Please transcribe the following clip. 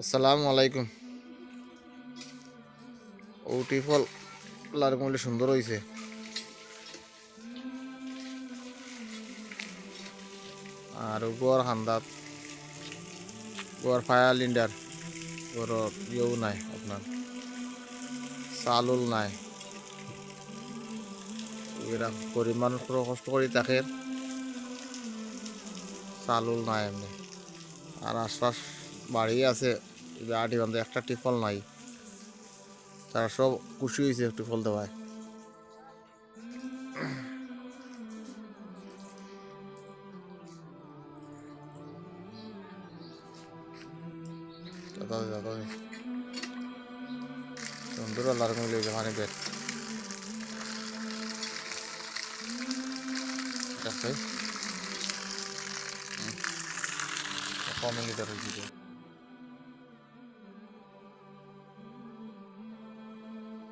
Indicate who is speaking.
Speaker 1: আসসালামু আলাইকুম। ওটি ফল লারকমলি সুন্দর হয়েছে আর গোয়ার হান্দাত, গোয়ার ফায়ার লিন্ডার গোর ইয়েও নাই আপনার চালুল নাই। এরা পরিমাণ পুরো কষ্ট করি তাকে চালুল নাই এমনি। আর আশ্বাস বাড়ি আছে আটি বান্ধে একটা টিফল নাই। তারা সব খুশি হয়েছে টিফল দেওয়ায়। সুন্দর আল্লাহর মিলে যেখানে বেড ঠিক আছে কমে লিটার হয়েছে।